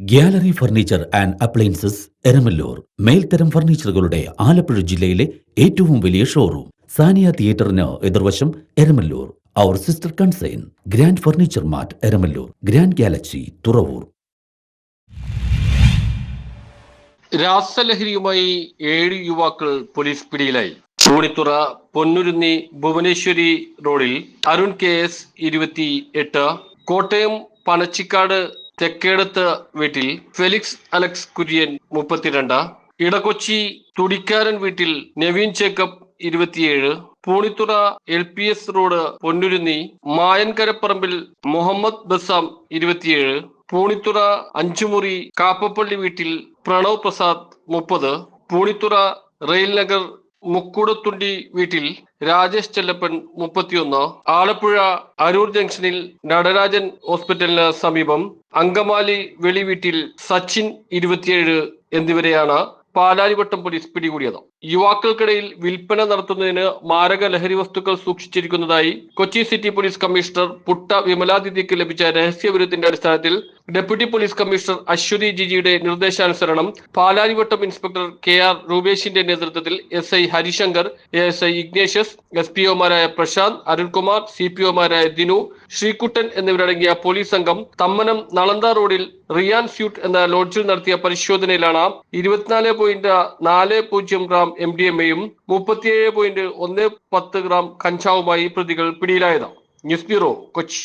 Gallery furniture and appliances Eramalloor. മേൽത്തരം ഫർണിച്ചറുകളുടെ ആലപ്പുഴ ജില്ലയിലെ ഏറ്റവും വലിയ ഷോറൂം സാനിയ തിയേറ്ററിന് എതിർവശം എരമല്ലൂർ. അവർ sister concern grand furniture mart Eramalloor. Grand galaxy Thuravoor. രാസലഹരിയുമായി ഏഴ് യുവാക്കൾ പോലീസ് പിടിയിലായി. ചൂണിത്തുറ പൊന്നുരുന്നി ഭുവനേശ്വരി റോഡിൽ അരുൺ കെ എസ് ഇരുപത്തി എട്ട് കോട്ടയം പനച്ചിക്കാട് തെക്കേടത്ത് വീട്ടിൽ ഫെലിക്സ് അലക്സ് കുര്യൻ മുപ്പത്തിരണ്ട്. ഇടകൊച്ചി തുടിക്കാരൻ വീട്ടിൽ നവീൻ ചേക്കപ്പ് ഇരുപത്തിയേഴ്. Poonithura L P S road Ponnurunni Mayankaraparambil Muhammad Basam ഇരുപത്തിയേഴ്. പൂണിത്തുറ അഞ്ചുമുറി കാപ്പപ്പള്ളി വീട്ടിൽ പ്രണവ് പ്രസാദ് മുപ്പത്. പൂണിത്തുറ റെയിൽ നഗർ മുക്കൂടത്തുണ്ടി വീട്ടിൽ രാജേഷ് ചെല്ലപ്പൻ മുപ്പത്തിയൊന്ന്. ആലപ്പുഴ അരൂർ ജംഗ്ഷനിൽ നടരാജൻ ഹോസ്പിറ്റലിന് സമീപം അങ്കമാലി വെളിവീട്ടിൽ സച്ചിൻ ഇരുപത്തിയേഴ് എന്നിവരെയാണ് പാലാരിവട്ടം പോലീസ് പിടികൂടിയത്. യുവാക്കൾക്കിടയിൽ വിൽപ്പന നടത്തുന്നതിന് മാരക ലഹരി വസ്തുക്കൾ സൂക്ഷിച്ചിരിക്കുന്നതായി Kochi city police commissioner Putta വിമലാതിഥിക്ക് ലഭിച്ച രഹസ്യവിവരത്തിന്റെ അടിസ്ഥാനത്തിൽ ഡെപ്യൂട്ടി പോലീസ് കമ്മീഷണർ അശ്വതി ജിജിയുടെ നിർദ്ദേശാനുസരണം പാലാരിവട്ടം ഇൻസ്പെക്ടർ കെ ആർ രൂപേഷിന്റെ നേതൃത്വത്തിൽ S I Harishankar S I Ignatius S P ഒമാരായ Prashant Arunkumar C P ഒമാരായ ദിനു ശ്രീകുട്ടൻ എന്നിവരടങ്ങിയ പോലീസ് സംഘം തമ്മനം നളന്ത റോഡിൽ റിയാൻ ഫ്യൂട്ട് എന്ന ലോഡ്ജിൽ നടത്തിയ പരിശോധനയിലാണ് ഇരുപത്തിനാല് പോയിന്റ് നാല് പൂജ്യം ഗ്രാം എം ഡി എം എയും മുപ്പത്തിയേഴ് പോയിന്റ് ഒന്ന് പത്ത് ഗ്രാം കഞ്ചാവുമായി പ്രതികൾ പിടിയിലായത്. News bureau Kochi.